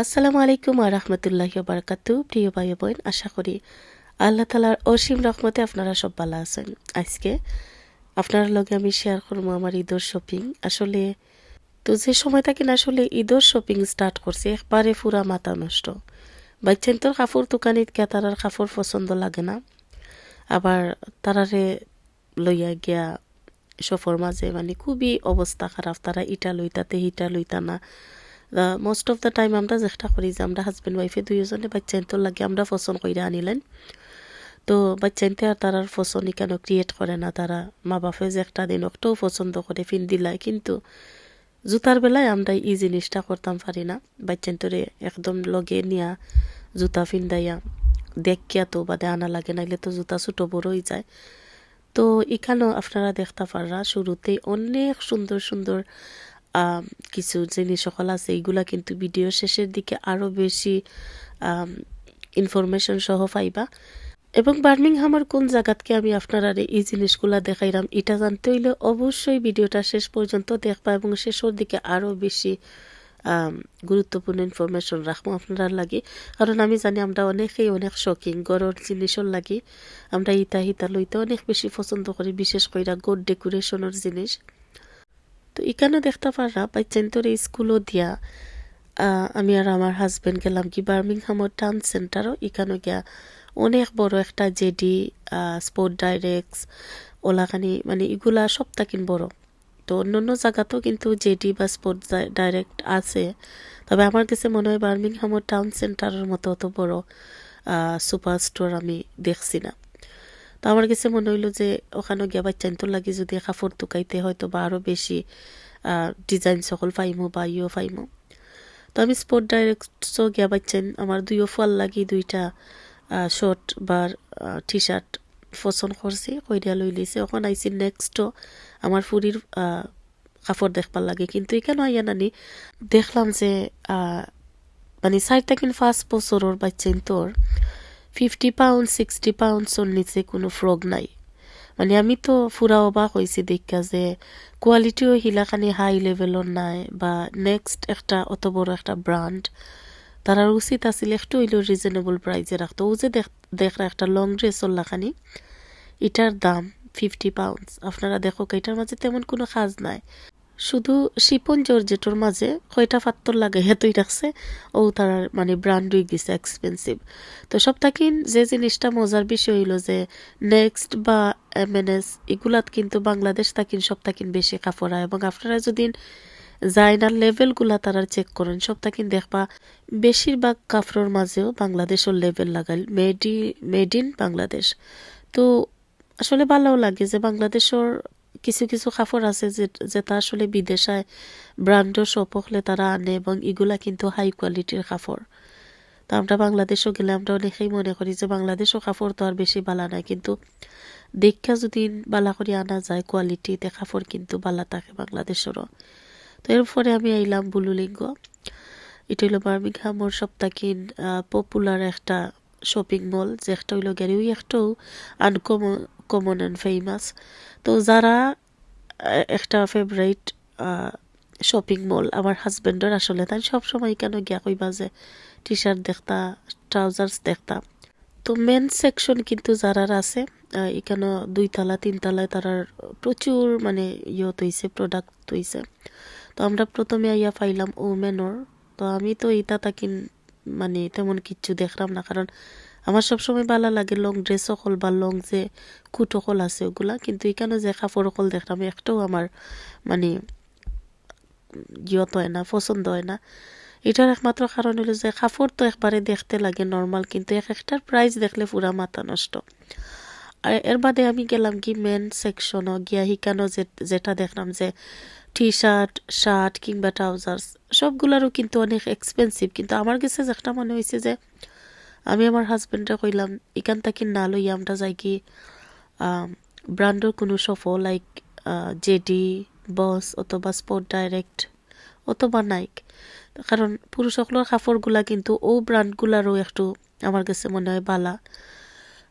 আসসালামু আলাইকুম আর রহমতুল্লাহ বারকাতু প্রিয় ভাই বোন আশা করি আল্লাহ তালার অসীম রহমতে আপনারা সব ভালো আছেন। আজকে আপনার লগে আমি শেয়ার করব আমার ঈদর শপিং আসলে তো যে সময় থাকি না, আসলে ঈদর শপিং স্টার্ট করছে, একবারে পুরা মাথা নষ্ট। বাচ্চান তোর কাপড় দোকানিত গিয়া তারার কাপড় পছন্দ লাগে না। আবার তারারে লইয়া গিয়া সফর মাঝে মানে খুবই অবস্থা খারাপ, তারা ইটা লইতাতে, হিটা লইতা না মোস্ট অফ দ্য টাইম আমরা চেষ্টা করি যে আমরা হাজব্যান্ড ওয়াইফে দুইজনে বাচ্চাইন্তর লাগে আমরা পছন্দ করে আনিলেন। তো বাচ্চাইনতে আর তারার পছন্দ কেন ক্রিয়েট করে না তারা মা বাপে যে একটা দিন একটাও পছন্দ করে ফিন দিলাই কিন্তু জুতার বেলায় আমরা এই জিনিসটা করতাম পারি না। বাচ্চাইন্তরে একদম লগে নিয়া জুতা ফিন্দাইয়া দেখিয়া তো বাদে আনা লাগে, নাইলে তো জুতা ছোটো বড়ই যায়। তো এখানেও আপনারা দেখতে পাররা, শুরুতেই অনেক সুন্দর সুন্দর কিছু জিনিস সকল আছে এইগুলা কিন্তু ভিডিও শেষের দিকে আরও বেশি ইনফরমেশন সহ পাইবা। এবং বার্মিংহামের কোন জায়গাতকে আমি আপনারা এই জিনিসগুলা দেখাইলাম এটা জানতে হইলে অবশ্যই ভিডিওটা শেষ পর্যন্ত দেখবা এবং শেষের দিকে আরও বেশি গুরুত্বপূর্ণ ইনফরমেশন রাখব আপনার লাগে। কারণ আমি জানি আমরা অনেকেই অনেক শখিং গড়ের জিনিসের লাগে। আমরা ইতা হিতা লইতে অনেক বেশি পছন্দ করি, বিশেষ করে গোড ডেকোরেশনের জিনিস। তো এখানে দেখতে পারা বাচ্চান্তরে স্কুলও দিয়া আমি আর আমার হাজব্যান্ড গেলাম কি বার্মিংহামর টাউন সেন্টারও এখানে গিয়া অনেক বড় একটা জেডি স্পোর্ট ডাইরেক্টস ওলাখানি মানে এগুলা সব তাকিন বড়। তো অন্য অন্য জায়গাতেও কিন্তু জেডি বা স্পোর্ট ডাইরেক্ট আছে। তবে আমার কাছে মনে হয় বার্মিংহামর টাউন সেন্টারের মতো অত বড় সুপার স্টোর আমি দেখছি না। তো আমার কাছে মনে হইল যে ওখানে গিয়া বাচ্চাইন্তর লাগি যদি কাপড় টুকাইতে হয়তো বা আরও বেশি ডিজাইন সকল পাইমো বা ইও পাইমো। তো আমি স্পোর্ট ডাইরেক্টসও গিয়া বাচ্চাইন আমার দুইও ফল লাগি দুইটা শর্ট বা টি শার্ট পছন্দ করছি কইরিয়া লই লিছে এখন আইসি নেক্সটও আমার ফুরির কাপড় দেখবার লাগে। কিন্তু এখানে আইয়া নানি, দেখলাম যে মানে চার থাকেন ফার্স্ট বছরের বাচ্চাইন তোর ফিফটি পাউন্ড সিক্সটি পাউন্ডসর নিচে কোনো ফ্রগ নাই মানে আমি তো ফুরা অবাক হয়েছি দেখা যে কোয়ালিটিও হিলাখানি হাই লেভেলর নাই বা নেক্সট একটা অত বড় একটা ব্র্যান্ড তারা উচিত আছিল একটু হইলেও রিজনেবল প্রাইজে রাখতো ও যে দেখ একটা লং ড্রেসর লাখানি এটার দাম ফিফটি পাউন্ডস আপনারা দেখো এটার মাঝে তেমন কোনো কাজ নাই শুধু শিপন জর্জেটোর মাঝে কয়টা ফাত্তর লাগে হেতুই রাখছে, ও তার মানে ব্র্যান্ড হয়ে গেছে এক্সপেন্সিভ তো থাকি যে জিনিসটা মজার বিষয় হইল যে নেক্সট বা এম এন এস এগুলাত কিন্তু বাংলাদেশ থাকিন সব থাকিন বেশি কাপড়া, এবং আপনারা যদি জাইনার লেভেলগুলা তারা চেক করেন সব থাকিন দেখবা বেশিরভাগ কাপড়ের মাঝেও বাংলাদেশের লেভেল লাগাল মেডি মেড ইন বাংলাদেশ। তো আসলে ভালোও লাগে যে বাংলাদেশের কিছু কিছু কাপড় আছে যে যেটা আসলে বিদেশায় ব্র্যান্ডও শপ হলে তারা আনে এবং এগুলা কিন্তু হাই কোয়ালিটির কাপড় তো আমরা বাংলাদেশও গেলে আমরা অনেকেই মনে করি যে বাংলাদেশও কাপড় তো আর বেশি বালা নাই, কিন্তু দেখা যদি বালা করে আনা যায় কোয়ালিটিতে কাপড় কিন্তু বালা থাকে বাংলাদেশেরও। তো এরপরে আমি আইলাম বুলুলিঙ্গ। এটা হইল বার্মিংহামর সপ্তাহকিন পপুলার একটা শপিং মল যে একটা হইল গ্যারি ওই একটাও আনকমন কমন অ্যান্ড ফেমাস তো যারা একটা ফেভারিট শপিং মল আমার হাজবেন্ডের আসলে, তাই সবসময় কেন গিয়া কইবা যে টি শার্ট দেখতা ট্রাউজার্স দেখতা? তো মেন সেকশন কিন্তু যারার আছে এখানে দুইতলা তিনতলায় তারার প্রচুর মানে ইয়ে তৈছে প্রোডাক্ট তৈছে তো আমরা প্রথমে আইয়া পাইলাম ওমেনর তো আমি তো ইটা তাকিন মানে তেমন কিচ্ছু দেখলাম না, কারণ আমার সবসময় ভালো লাগে লং ড্রেস সকল বা লং যে কুট সকল আছে ওগুলা। কিন্তু এখানে যে কাপড় সকল দেখলাম, একটাও আমার মানে ইয়ত হয় না, পছন্দ হয় না। এটার একমাত্র কারণ হলো যে কাপড় তো একবারে দেখতে লাগে নর্মাল কিন্তু এক একটার প্রাইস দেখলে পুরা মাথা নষ্ট। আর এর বাদে আমি গেলাম কি মেন সেকশনও গিয়া হিকানো যেটা দেখলাম যে টি শার্ট শার্ট কিংবা ট্রাউজার্স সবগুলারও কিন্তু অনেক এক্সপেন্সিভ কিন্তু আমার কাছে যেটা মনে হয়েছে যে আমি আমার হাজব্যান্ডে কইলাম, এখান থেকে না লই আমরা যাই কি ব্র্যান্ডের কোনো শপও লাইক জেডি, বস অথবা স্পোর্ট ডাইরেক্ট অথবা নাইক। কারণ পুরুষসকলের কাপড়গুলা কিন্তু ও ব্র্যান্ডগুলারও একটু আমার কাছে মনে হয় বালা।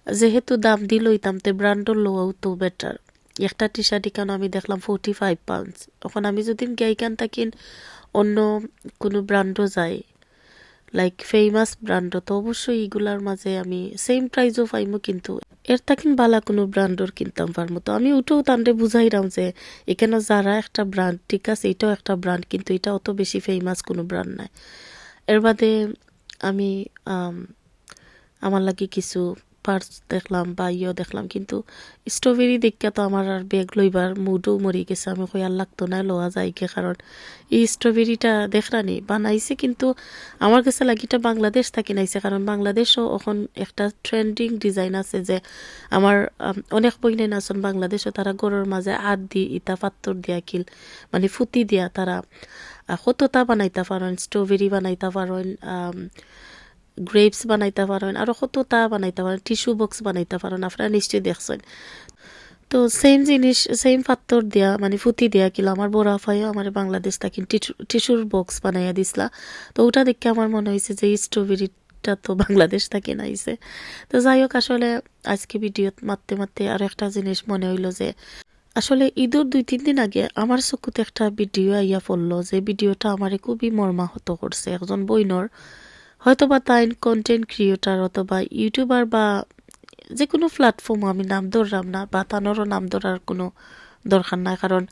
যেহেতু দাম দি লইতাম, তে ব্র্যান্ডের লোয়াও তো বেটার একটা টি শার্ট কেন আমি দেখলাম ফোর্টি ফাইভ পাউন্ডস এখন আমি যদি গাইকান থাকিন অন্য কোনো ব্র্যান্ডও যাই লাইক ফেমাস ব্র্যান্ডও তো অবশ্যই এগুলার মাঝে আমি সেম প্রাইজও পাইমো কিন্তু এর তাকিন বালা কোনো ব্র্যান্ডর কিনতাম পারমো তো আমি ওটাও তান্ডে বুঝাইরাম যে এখানে যারা একটা ব্র্যান্ড ঠিক আছে, এটাও একটা ব্র্যান্ড কিন্তু এটা অত বেশি ফেমাস কোনো ব্র্যান্ড নাই। এর বাদে আমি, আমার লাগে কিছু পার্স দেখলাম বা ইয়ে দেখলাম কিন্তু স্ট্রবেরি দেখা তো আমার আর ব্যাগ লইবার মুডও মরি গেছে। আমি কই আর লাগতো না লওয়া যাইকে কারণ এই স্ট্রবেরিটা দেখরানি বানাইছে কিন্তু আমার কাছে লাগি এটা বাংলাদেশ থাকি নাইছে কারণ বাংলাদেশও এখন একটা ট্রেন্ডিং ডিজাইন আছে যে আমার আম, অনেক বইনে আছেন বাংলাদেশও তারা গরুর মাঝে আদ দি ইটা পাত্তর দিয়া কিল মানে ফুটি দিয়া তারা কতটা বানাইতে পারেন স্ট্রবেরি বানাইতে পারেন গ্রেপস বানাইতে পারেন আরও কতটা বানাইতে পারেন টিস্যু বক্স বানাইতে পারেন আপনারা নিশ্চয়ই দেখছেন তো সেম জিনিস সেম পাত্তর দিয়া মানে ফুটি দিয়া কিলো আমার বড় আফাইও আমার বাংলাদেশ থাকি টিস্যুর বক্স বানাইয়া দিছিলা তো ওটা দেখে আমার মনে হয়েছে যে স্ট্রবেরিটা তো বাংলাদেশ থাকি নাইছে। তো যাই হোক আসলে আজকে ভিডিওত মারতে মারতে আর একটা জিনিস মনে হইল যে, আসলে ঈদের দুই, তিন দিন আগে আমার চকুতে একটা ভিডিও আইয়া পড়ল যে ভিডিওটা আমারে খুবই মর্মাহত করছে। একজন বইনর হয়তোবা তাই কন্টেন্ট ক্রিয়েটার অথবা ইউটিউবার বা যে কোনো প্ল্যাটফর্ম আমি নাম ধরলাম না বা তানোরও নাম ধরার কোনো দরকার নাই, কারণ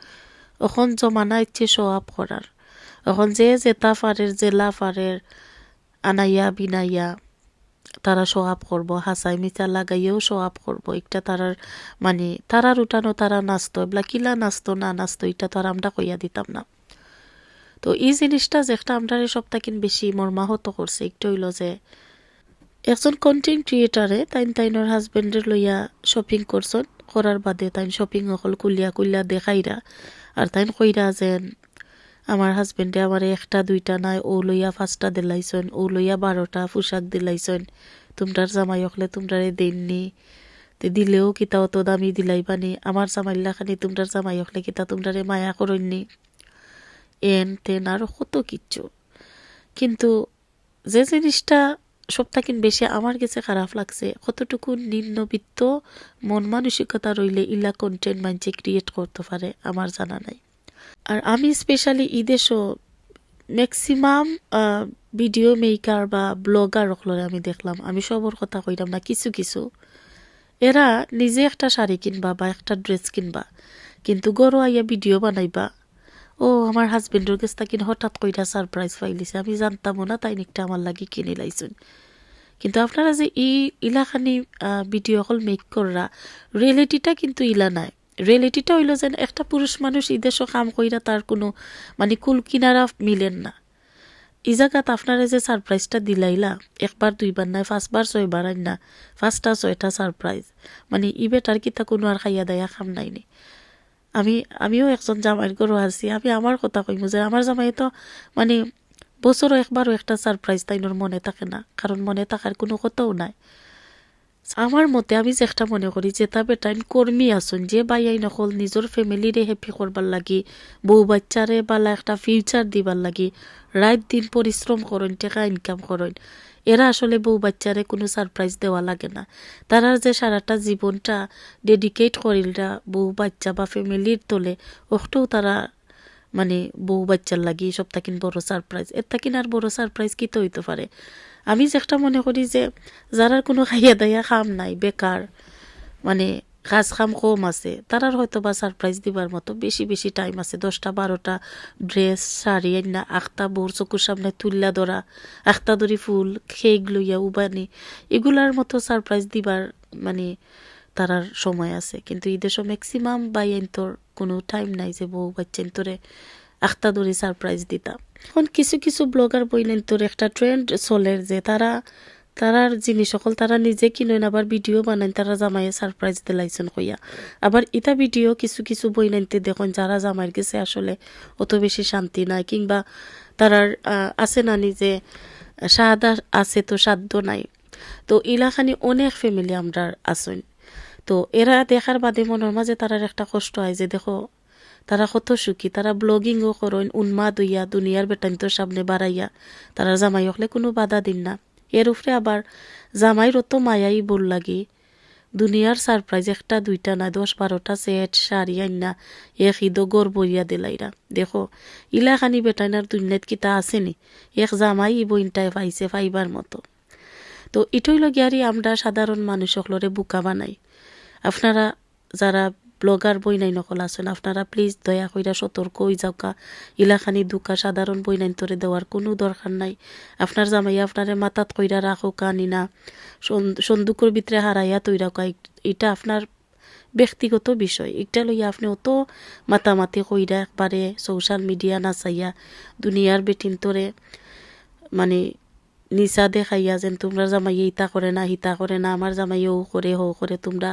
এখন জমানা ইচ্ছে শো আপ করার। এখন যে জেতা ফারের জেলা ফারের আনাইয়া বিনাইয়া তারা শো আপ করব হাসাই মিচা লাগাইয়েও শো আপ করব। একটা তারার মানে তারার উঠানো, তারা নাচতো, এগুলা কিলা নাচতো, না নাচতো, এটা তো আর আমরা কইয়া দিতাম না। তো এই জিনিসটা যে একটা আমরা সপ্তাহকিন বেশি মর্মাহত করছে একটু হইল যে একজন কন্টেন্ট ক্রিয়েটারে তাইন তাইনের হাজবেন্ডের লইয়া শপিং করছেন করার বাদে তাইন শপিং অকল কুলিয়া কুলিয়া দেখাইরা আর তাইন কইরা যেন আমার হাজবেন্ডে আমার একটা, দুইটা নাই, ও লইয়া পাঁচটা দিলাইছেন ও লইয়া বারোটা পোশাক দিলাইছেন তোমরার জামাই হকলে তোমরারে দেননি। তে দিলেও কিতা অত দামি দিলাইবানি। আমার জামাইল্লা খানি তোমরার জামাই হকলে কিতা তোমরারে মায়া করইনি এন তেন আরও কত কিচ্ছু। কিন্তু যে জিনিসটা সবথেকে বেশি আমার কাছে খারাপ লাগছে, কতটুকু নিম্নবিত্ত, মন মানসিকতা রইলে ইলা কন্টেন্ট মানছে ক্রিয়েট করতে পারে, আমার জানা নাই। আর আমি স্পেশালি ইদেশও ম্যাক্সিমাম ভিডিও মেকার বা ব্লগার রকলরে আমি দেখলাম। আমি সবর কথা কইলাম না, কিছু কিছু। এরা নিজে একটা শাড়ি কিনবা বা একটা ড্রেস কিনবা, কিন্তু গরো আইয়া ভিডিও বানাইবা। ও, আমার হাজবেন্ডের কাছ থেকে হঠাৎ কইরা সারপ্রাইজ পাইলিছে। আমি জানতামও না, তাই নিকটা আমার লাগি কিনে লাইছুন কিন্তু আপনারা যে ই ইলাখানি ভিডিও হল মেক কররা রিয়েলিটিটা কিন্তু ইলা নাই। রিয়েলিটিটা হইল যেন একটা পুরুষ মানুষ ইদেশও কাম কইরা তার কোনো মানে কুল কিনারা মিলেন না। ই জায়গাত আপনারা যে সারপ্রাইজটা দিলাইলা, একবার, দুইবার নাই, পাঁচবার, ছয়বার আইন না, পাঁচটা, ছয়টা সারপ্রাইজ মানে ই বেটার কিতা কোনো আর খাইয়া দাইয়া খাম নাইনি আমি, আমিও একজন জামাইয়ের গরু আছি, আমি আমার কথা কইমু যে আমার জামাই তো মানে বছরও একবারও একটা সারপ্রাইজ তাইনোর মনে থাকে না কারণ মনে থাকার কোনো কথাও নাই। আমার মতে আমি যেটা মনে করি যে তা বেটাইন কর্মী আসুন যে বাইয়াই নকল নিজের ফ্যামিলিরে হ্যাপি করবার লাগি বউ বাচ্চারে বালা একটা ফিউচার দিবার লাগি রাত দিন পরিশ্রম করেন টাকা ইনকাম করেন এরা আসলে বউ বাচ্চারে কোনো সারপ্রাইজ দেওয়া লাগে না। তারা যে সারাটা জীবনটা ডেডিকেট করিলরা বউ বাচ্চা বা ফ্যামিলির তোলে ওখটাও তারা মানে বউ বাচ্চার লাগি সব তাকিন বড় সারপ্রাইজ এর তাকিন আর বড় সারপ্রাইজ কি তো হইতে পারে? আমি যে একটা মনে করি যে যারা কোনো খাইয়া দাইয়া খাম নাই, বেকার মানে কাজ খাম কম আছে। তারার হয়তো বা সারপ্রাইজ দিবার মতো বেশি বেশি টাইম আছে। দশটা, বারোটা ড্রেস শাড়ি না আখতা, বোর, চকুর সামনে তুল্লা ধরা, আখতা ধরি ফুল খেক লইয়া উবানি, এগুলার মতো সারপ্রাইজ দিবার মানে তারার সময় আছে। কিন্তু ঈদের সময় ম্যাক্সিমাম বাইন্তর কোনো টাইম নাই যে বউ বাচ্চান্তরে আখতা ধরে সারপ্রাইজ দিতাম এখন কিছু কিছু ব্লগার বইলেন, তোর একটা ট্রেন্ড চলের যে তারা তারার জিনিস, সকল তারা নিজে কিনেন, আবার ভিডিও বানান তারা জামাইয়ে সারপ্রাইজ দিলাইছেন কইয়া। আবার ইটা ভিডিও কিছু কিছু বই নাইতে দেখুন, যারা জামাইয়ের গেছে আসলে অত বেশি শান্তি নাই, কিংবা তারার আছে না নিজে সাদা আছে তো সাধ্য নাই। তো ইলাখানি অনেক ফ্যামিলি আমরা আসুন তো এরা দেখার বাদে মনের মাঝে তারার একটা কষ্ট হয় যে দেখো, তারা কত সুখী, তারা ব্লগিংও করেন, উন্মাদ হইয়া, দুনিয়ার বেটান্তর সামনে বাড়াইয়া, তারা জামাই হলে কোনো বাধা দিন না। এর উপরে আবার জামাইর অত মায়াই বল লাগি। দুনিয়ার সারপ্রাইজ একটা, দুইটা না, দশ বারোটা সেট, শাড়ি আইনা, এক ঈদও গড় বইয়া দিলাইরা। দেখো, ইলাখানি বেটাইনার দুনিয়াত কিতা আসেনি এক জামাই ই বইনটাই পাইছে পাইবার মতো। তো ইটই লগিয়ারি আমরা সাধারণ মানুষ সকলরে বুকা বানাই। আপনারা যারা ব্লগার বইনাই নকল আছেন। আপনারা প্লিজ দয়া কইরা সতর্ক হয়ে যাওকা ইলাখানি দুকা সাধারণ বইনাইন তোরে দেওয়ার কোনো দরকার নাই। আপনার জামাই আপনারে মাথাত কইরা রাখো কানি না। সন্দুকের ভিতরে হারাইয়া তৈরা এটা আপনার ব্যক্তিগত বিষয়। এটা লইয়া আপনি অত মাতামাতি কইরা একবারে সোশ্যাল মিডিয়া নাচাইয়া দুনিয়ার বেটিন তোরে মানে নিচা দেখাইয়া যেন তোমরা জামাই ইতা করে না হিতা করে না আমার জামাই ও করে হো করে তোমরা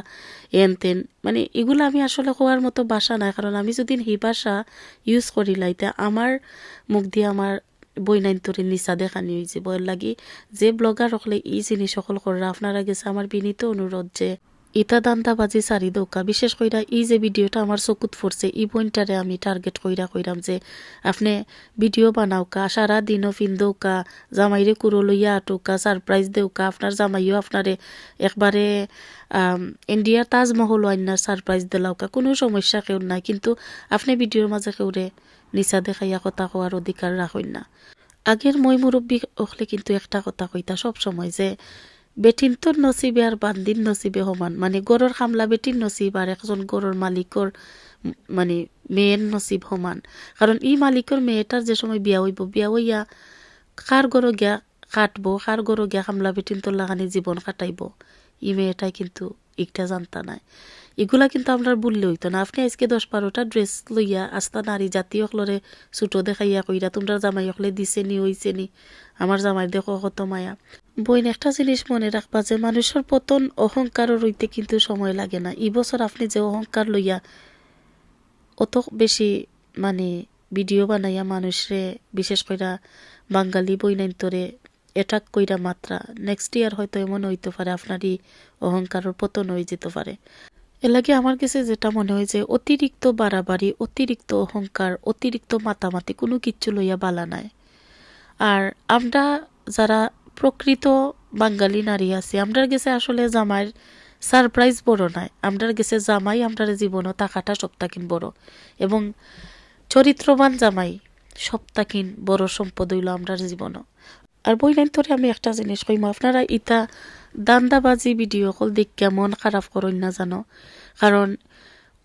এন তেন মানে এগুলো আমি আসলে হওয়ার মতো বাসা নাই কারণ আমি যদি হি বাসা ইউজ করি লাইতে আমার মুখ দিয়ে আমার বই নাইন তোর নিচা দেখানি হয়েছে বইয়ের লাগি যে ব্লগার হলে এই জিনিস সকল করে আপনারা গেছে আমার বিনীত অনুরোধ যে ইতা দান্দাবাজি সারি দৌকা। বিশেষ কইরা এই যে ভিডিওটা আমার চকুত পড়ছে এই পয়েন্টটারে আমি টার্গেট কইরা কইরাম যে, আপনি ভিডিও বানাওকা সারা দিনও ফিন্দৌকা জামাইরে কুরো লইয়া আটৌকা সারপ্রাইজ দেউকা আপনার জামাইও আপনারে একবারে ইন্ডিয়ার তাজমহল আইনার সারপ্রাইজ দিলাওকা, কোনো সমস্যা কেউ নাই, কিন্তু আপনি ভিডিওর মাঝে কেউরে নিচা দেখাইয়া কথা কোয়ার অধিকার রাখেন না। আগের মই মুরব্বী হলে কিন্তু একটা কথা কইতা সব সময় যে বেটিন তোর নসিবে আর বান্দিন নসিবে সমান। মানে গড়ৰ খামলা বেটির নসিব আর একজন গড়ৰ মালিকৰ মানে মেয়ের নসিব সমান। কারণ ই মালিকর মেয়েটার যে সময় বিয়া হইব, বিয়া হইয়া কার গড় গিয়া কাটবো কার গড় গিয়া খামলা বেটিন তোর লাগানি জীবন কাটাইব। ই মেয়েটাই কিন্তু একটা জানতা নাই। এগুলা কিন্তু আপনার বললে হইতো না। আপনি আজকে দশ বারোটা ড্রেস লইয়া আস্তা নারী জাতীয় হলরে ছুটো দেখাইয়া কইরা তোমরা জামাই হলে দিছে নি, হইছে নি আমার জামাই দেখো কত মায়া। বইন একটা জিনিস মনে রাখবা যে মানুষের পতন অহংকারও রইতে কিন্তু সময় লাগে না। এই বছর আপনি যে অহংকার লইয়া অত বেশি মানে ভিডিও বানাইয়া মানুষরে বিশেষ কইরা বাঙালি বইনাইন্তরে এটাক কইরা মাত্রা নেক্সট ইয়ার হয়তো এমন হইতে পারে, আপনারই অহংকারের পতন হয়ে যেতে পারে। এলাকে আমার কাছে যেটা মনে হয় যে অতিরিক্ত বাড়াবাড়ি, অতিরিক্ত অহংকার, অতিরিক্ত মাতামাতি কোনো কিচ্ছু লইয়া বালা নাই। আর আমরা যারা প্রকৃত বাঙালি নারী আছি। আমরার গেছে আসলে জামাইয়ের সারপ্রাইজ বড় নাই। আমরার গেছে জামাই আমরার জীবনও টাকাটা সপ্তাহিন বড়। এবং চরিত্রবান জামাই সপ্তাহিন বড় সম্পদ হইল আমরার জীবনও। আর বইলেন তোরে আমি একটা জিনিস কইম, আপনারা ইটা দান্দাবাজি ভিডিও কল দেখ কেমন খারাপ করেন না জানো? কারণ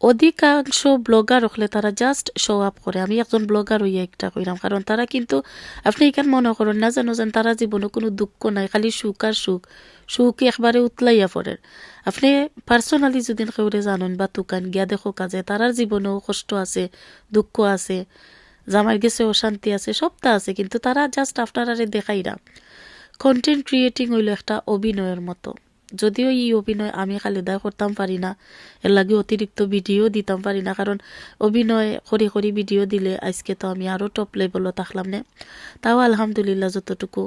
অধিকাংশ ব্লগার হলে তারা জাস্ট শো আপ করে। আমি একজন ব্লগার হইয়া একটা কইরাম, কারণ তারা কিন্তু, আপনি এখান মনে করেন না জানো যেন তারা জীবনে কোনো দুঃখ নাই, খালি সুখ আর সুখ। সুখ একবারে উতলাইয়া পড়ে আপনি পার্সোনালি যদি কেউরে জানেন বা তুকান গিয়া দেখো কাজে, তারার জীবনেও কষ্ট আছে, দুঃখ আছে জামার গেছে, অশান্তি আছে, সবটা আছে, কিন্তু তারা জাস্ট আপনারা দেখাইরা। কন্টেন্ট ক্রিয়েটিং হইল একটা অভিনয়ের মতো। যদিও এই অভিনয় আমি খালেদা করতাম পারি না, এর লাগে অতিরিক্ত ভিডিও দিতাম পারি না কারণ অভিনয় করি করি ভিডিও দিলে আজকে তো আমি আরও টপ লেভেলও থাকলাম না? তাও আলহামদুলিল্লাহ যতটুকু।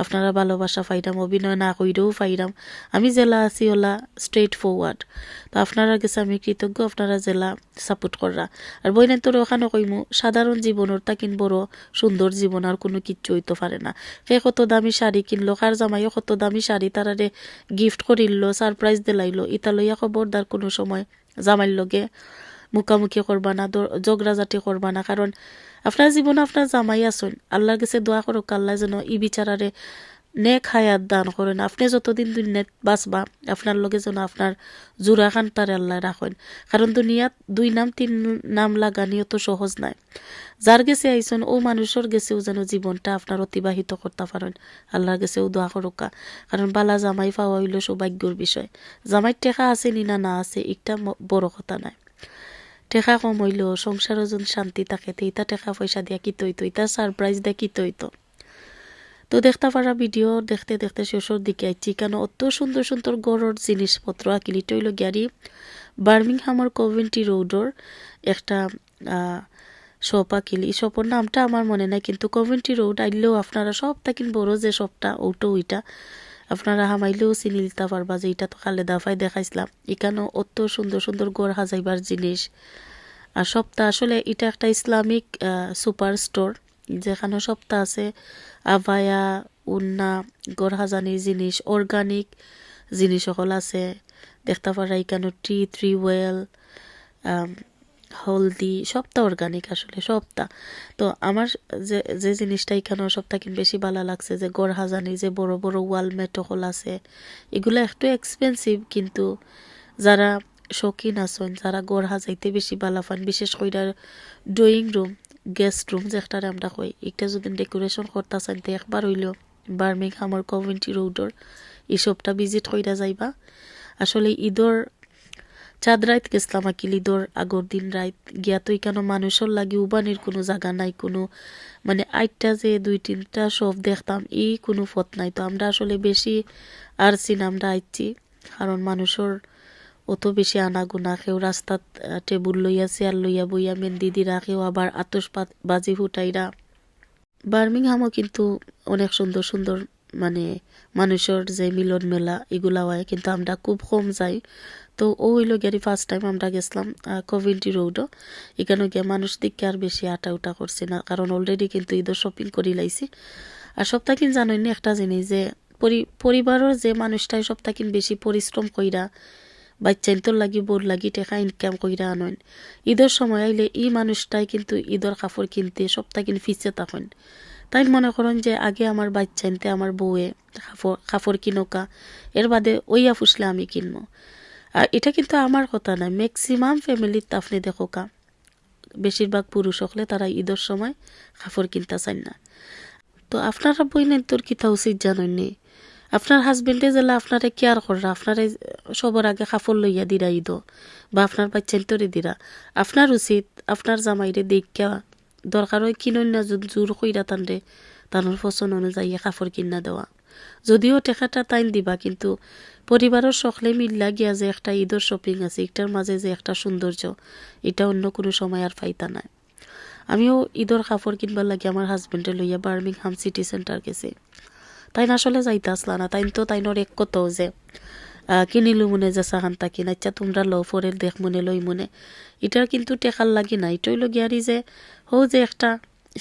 আপনারা ভালোবাসা পাইরাম অভিনয় না কইরেও পাইরাম আমি জেলা আছি ওলা স্ট্রেট ফরওয়ার্ড তো আপনারা গেছে আমি কৃতজ্ঞ, আপনারা জেলা সাপোর্ট করা। আর বইনে তোর ওখানে কইমু, সাধারণ জীবনের তাকিন বড় সুন্দর জীবন আর কোনো কিচ্ছু হইতে পারে না। সে কত দামি শাড়ি কিনলো, কার জামাইও কত দামি শাড়ি তারারে গিফট করিল সারপ্রাইজ দিলাইলো, ইতা লইয়া খবরদার কোনো সময় জামাইর লগে মুখামুখি করবা না জগরাজাটি করবা না, কারণ আপনার জীবনে আপনার জামাই আসুন আল্লাহর কাছে দোয়া করুক, আল্লাহ যেন ই বিচারারে নেক হায়াত দান করেন। আপনি যতদিন দুনিয়াত বাঁচবা, আপনার লগে যেন আপনার জোড়া তারে আল্লাহ রাখেন। কারণ দুনিয়াত দুই নাম, তিন নাম লাগানি অত সহজ নাই। যার গেছে আইসন ও মানুষের গেছেও যেন জীবনটা আপনার অতিবাহিত করতে পারেন। আল্লাহর গেছেও দোয়া করুকা। কারণ বালা জামাই পাওয়া হইল সৌভাগ্যর বিষয়। জামাই টেকা আছে নি না না আছে, একটা বড় কথা নাই। টেকা কম হইলেও সংসারও শান্তি থাকে ইতা টেকা পয়সা দিয়া কি তৈতো ইতা সারপ্রাইজ দিয়া কি তৈতো তো দেখতে পারা ভিডিও দেখতে দেখতে শেষের দিকে আইছি কেন অত সুন্দর সুন্দর গড়ের জিনিসপত্র আকিলি টইল গ্যারি বার্মিংহামর কভেন্টি রোডর একটা শপ আকিলি শপের নামটা আমার মনে নাই কিন্তু কভেন্টি রোড আইলেও আপনারা সব তাকিন বড় যে শপটা ওটো ওইটা আপনারা হামাইলেও চিনি দিতে পারবা যে এটা তো খালে দাফাই দেখাইছিলাম। এখানেও অত সুন্দর সুন্দর গড় হাজাইবার জিনিস। আর সপ্তাহ আসলে এটা একটা ইসলামিক সুপার স্টোর যেখানে সবটা আছে আভায়া, উন্না, গড় হাজানির জিনিস, অর্গানিক জিনিস সকল আছে। দেখতে পারা এখানে ট্রি থ্রি ওয়েল হলদি, সবটা অর্গানিক আসলে, সবটা। তো আমার যে যে জিনিসটা এখানে সবটা কিন্তু বেশি ভালো লাগছে, যে গড় হাজানি যে বড় বড় ওয়াল মেটহল আছে, এগুলো একটু এক্সপেন্সিভ কিন্তু যারা শৌখিন আছেন, যারা গড় হাজাইতে বেশি ভালো পান, বিশেষ করে ড্রয়িং রুম গেস্ট রুম যেটারে আমরা কই একটা যদি ডেকোরেশন করতে চান তো একবার হইলেও বার্মিংহামর কভেন্টি রোডর এসবটা ভিজিট কইরা যাইবা। আসলে ঈদর চাঁদ রাইত গেছিলাম আকিল ঈদর আগর দিন রাইত গিয়া তো কেন মানুষের লাগি উবানির কোনো জায়গা নাই, কোনো মানে আইটটা যে দুই তিনটা সব দেখতাম, এই কোনো ফত নাই। তো আমরা আসলে বেশি আর সিন আমরা কারণ মানুষের অত বেশি আনাগুনা। কেউ রাস্তাত টেবুল লইয়া, চেয়ার লইয়া বইয়া মেহেন্দি দিরা, কেউ আবার আতস বাজি ফুটাইরা। বার্মিংহামও কিন্তু অনেক সুন্দর সুন্দর মানে মানুষের যে মিলন মেলা এগুলা হয়, কিন্তু আমরা খুব কম যাই। তো ও হইল গিয়ারি ফার্স্ট টাইম আমরা গেছিলাম কভিন্টি রোডও এখানে গিয়ে মানুষ দিকে আর বেশি আটা উটা করছে না, কারণ অলরেডি কিন্তু ঈদের শপিং করি লাইছি। আর সপ্তাহ কিন জানোই না একটা জিনিস যে, পরি- পরিবারের যে মানুষটাই সপ্তাহ কিন বেশি পরিশ্রম কইরা বাচ্চাইন্তর লাগি, বোর লাগি টেকা ইনকাম কইরা আনইন ঈদের সময় আইলে এই মানুষটাই কিন্তু ঈদের কাপড় কিনতে সপ্তাহ কিন ফিসে তখন তাই মনে করেন যে, আগে আমার বাচ্চাইনতে আমার বউয়ে কাপড় কাপড় কিনোকা এর বাদে ওইয়া ফুসলে আমি কিনবো। আর এটা কিন্তু আমার কথা না ম্যাক্সিমাম ফ্যামিলির আপনি দেখো কা বেশিরভাগ পুরুষ হলে তারা ঈদের সময় কাপড় কিনতে চান না। তো আপনারা বইনেন তোর কিতা উচিত জানেননি আপনার হাজবেন্ডে যেলা আপনারে কেয়ার করা আপনারে সবার আগে কাপড় লইয়া দিরা ঈদ। বা আপনার বাচ্চান তোরে দিরা। আপনার উচিত আপনার জামাইরে দেখা দরকার হয় কিনন না জোর কইরা তানরে তানোর পছন্দ অনুযায়ী কাপড় কিনা দেওয়া। যদিও টেকাটা টাইম দিবা, কিন্তু পরিবারের সকলে মিল্লা গিয়া যে একটা ঈদের শপিং আছে এটার মাঝে যে একটা সৌন্দর্য, এটা অন্য কোনো সময় আর পাইতা নাই। আমিও ঈদের কাপড় কিনবার লাগে আমার হাজবেন্ডে লইয়া বার্মিংহাম সিটি সেন্টার গেছি। তাই না আসলে যাইতে আসলা না, তাই তো তাইনোর এক কত যে কিনিলু মনে যে সাহান তাকি না আচ্ছা তোমরা লো ফরের দেখ মনে, লই মনে। এটার কিন্তু টেকার লাগি না এটাই গিয়ারি যে, হো যে একটা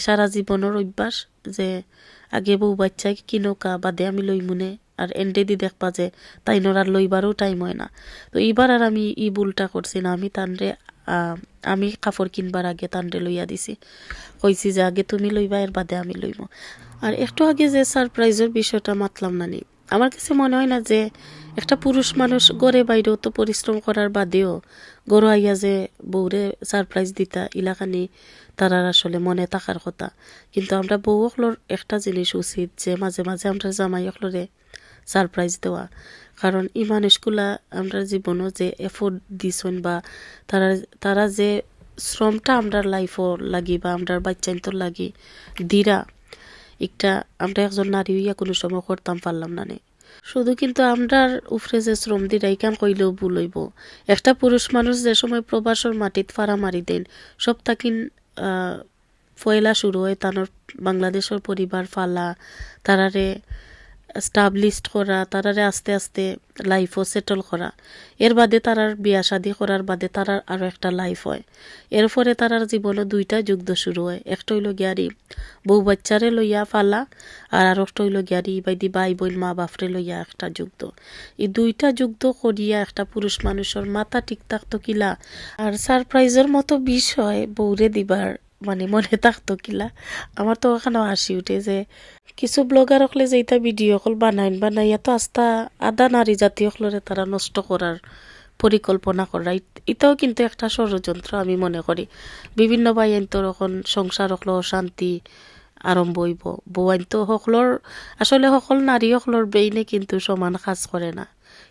সারা জীবনের অভ্যাস যে, আগে বউ বাচ্চাই কিনোকা বাদে আমি লই মনে। আর দি দেখবা যে তাইনোর আর লইবারও টাইম হয় না। তো এইবার আর আমি ই ভুলটা করছি না। আমি তানরে আমি কাপড় কিনবার আগে তানরে লইয়া দিছি। কইছি যে আগে তুমি লইবা, এর বাদে আমি লইব। আর একটু আগে যে সারপ্রাইজের বিষয়টা মাতলাম না নি আমার কাছে মনে হয় না যে একটা পুরুষ মানুষ গড়ে বাইরেও তো পরিশ্রম করার বাদেও গরু আইয়া যে বউরে সারপ্রাইজ দিতা ইলাকানি তারার আসলে মনে থাকার কথা। কিন্তু আমরা বউ একটা জিনিস উচিত যে মাঝে মাঝে আমরা জামাই অকলরে সারপ্রাইজ দেওয়া। কারণ এই মানুষগুলা আমরা জীবনও যে এফোর্ট দিছেন বা তারা তারা যে শ্রমটা আমরা লাইফও লাগি বা আমরা বাচ্চাইন্তর লাগি, দিরা, একটা আমরা একজন নারী হইয়া কোনো সময় করতাম পারলাম না শুধু কিন্তু আমরার উফরে যে শ্রম দিরা ইকান কইলেও ভুল হইব। একটা পুরুষ মানুষ যে সময় প্রবাসর মাটিত ফাড়া মারি দেন সব তাকিন ফয়লা শুরু হয় তানোর বাংলাদেশের পরিবার ফালা, তারারে স্টাবলিশড করা, তারারে আস্তে আস্তে লাইফও সেটেল করা। এর বাদে তারার বিয়া শাদি করার বাদে তারার আরও একটা লাইফ হয়। এর এরপরে তারার জীবনে দুইটা যুদ্ধ শুরু হয়। একটা হইল গিয়ারি, বউ বাচ্চারে লইয়া ফালা, আর আর একটা হইল গিয়ারি বাইদি বাই বইল মা বাপরে লইয়া একটা যুদ্ধ। এই দুইটা যুদ্ধ করিয়া একটা পুরুষ মানুষের মাথা ঠিক থাকতো কিলা? আর সারপ্রাইজের মতো বিষয় বউরে দিবার মানে মনে থাকতো কিলা। আমার তো ওখানে হাসি উঠে যে, কিছু ব্লগার হলে যে এটা ভিডিও কল বানাইন, বানাইয়া তো আস্তা আদা নারী জাতীয় হলরে তারা নষ্ট করার পরিকল্পনা করা। এটাও কিন্তু একটা ষড়যন্ত্র আমি মনে করি। বিভিন্ন বাইন তো এখন সংসার হলো অশান্তি আরম্ভ হইব। বৌয়াইন তো সকলোর আসলে সকল নারী সকলোর বেইনে কিন্তু সমান কাজ করে না।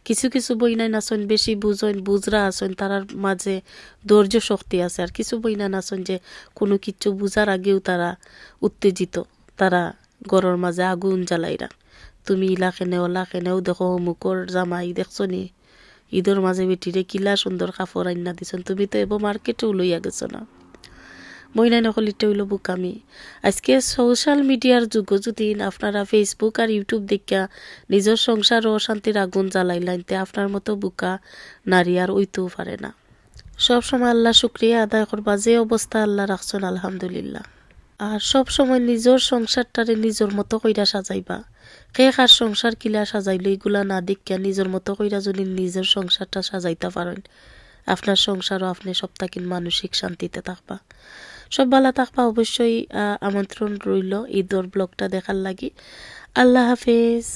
কিছু কিছু বইনাই নাচন বেশি বুঝইন বুজরা আছেন তারার মাঝে ধৈর্য শক্তি আছে। আর কিছু বইনা নাচন যে কোনো কিছু বুঝার আগেও তারা উত্তেজিত, তারা গরর মাঝে আগুন জ্বালাইরা। তুমি ইলা খেনে ওলা খেনেও দেখো অমুকর জামাই দেখছ নি? ঈদের মাঝে বেটিরে কিলা সুন্দর কাপড় আইনা দিছন, তুমি তো এবার মার্কেটেও লইয়া গেছো না। মইনাই নকল এটা হইল বুকামি আজকে সোশ্যাল মিডিয়ার যুগ যদি আপনারা ফেসবুক আর ইউটিউব দেখা নিজের সংসার ও শান্তির আগুন জ্বালাইলেন তে আপনার মতো বুকা নারী আর ওইতেও পারে না। সব সময় আল্লাহ শুক্রিয়া আদায় করবা যে অবস্থা আল্লাহ রাখছেন আলহামদুলিল্লাহ। আর সব সময় নিজের সংসারটারে নিজের মতো কইরা সাজাইবা। কে কার সংসার কিলা সাজাইলো এগুলা না দেখিয়া নিজের মতো কইরা যদি নিজের সংসারটা সাজাইতে পারেন আপনার সংসারও আপনি সপ্তাহকিন মানসিক শান্তিতে থাকবা। সব ভালো থাকবা অবশ্যই আমন্ত্রণ রইল ঈদর ব্লগটা দেখার লাগি। আল্লাহ হাফেজ।